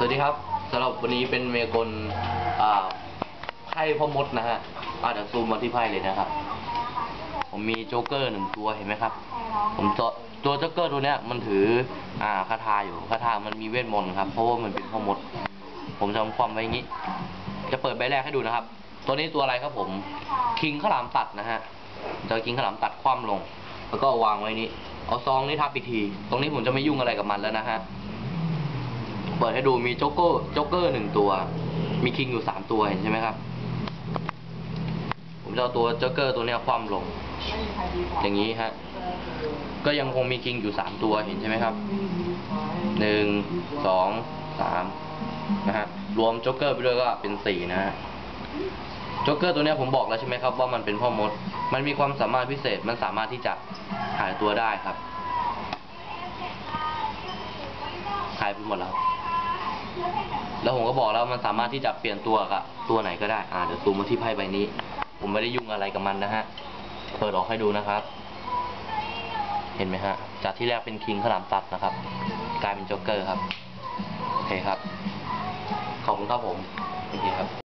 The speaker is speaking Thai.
สวัสดีครับสำหรับวันนี้เป็นเมกลอ่าไพ่พ่อมดนะฮะอ่าเดี๋ยวซูมมาที่ไพ่เลยนะครับ ผมมีโจ๊กเกอร์หนึ่งตัวเห็นไหมครับ ผมตัวตัวโจ๊กเกอร์ตัวเนี้ยมันถืออ่าคาถาอยู่คาถามันมีเวทมนต์ครับ เพราะว่ามันเป็นพ่อมด ผมจะทำความไว้อย่างนี้ จะเปิดใบแรกให้ดูนะครับ ตัวนี้ตัวอะไรครับผม คิงข้าวหลามตัดนะฮะจะคิงข้าวหลามตัดคว่ำลง แล้วก็วางไว้นี้ เอาซองนี้ทับอีกที ตรงนี้ผมจะไม่ยุ่งอะไรกับมันแล้วนะฮะ เปิดให้ดูมีโจ๊กเกอร์โจ๊กเกอร์หนึ่งตัว มีคิงอยู่สามตัวเห็นใช่ไหมครับ ผมจะเอาตัวโจ๊กเกอร์ตัวเนี้ยคว่ำลง อย่างนี้ฮะ ก็ยังคงมีคิงอยู่สามตัวเห็นใช่ไหมครับหนึ่งสองสามนะฮะรวมโจ๊กเกอร์ไปด้วยก็เป็นสี่นะฮะโจ๊กเกอร์ตัวนี้ผมบอกแล้วใช่ไหมครับว่ามันเป็นพ่อมด มันมีความสามารถพิเศษ มันสามารถที่จะหายตัวได้ครับ หายไปหมดแล้ว แล้วผมก็บอกแล้วมันสามารถที่จะเปลี่ยนตัวกับตัวไหนก็ได้ อ่าเดี๋ยวซูมมาที่ไพ่ใบนี้ ผมไม่ได้ยุ่งอะไรกับมันนะฮะ เปิดออกให้ดูนะครับ เห็นไหมฮะ จากที่แรกเป็นคิงขลามตัดนะครับ กลายเป็นโจ๊กเกอร์ครับ โอเคครับ ขอบคุณครับผม โอเคครับ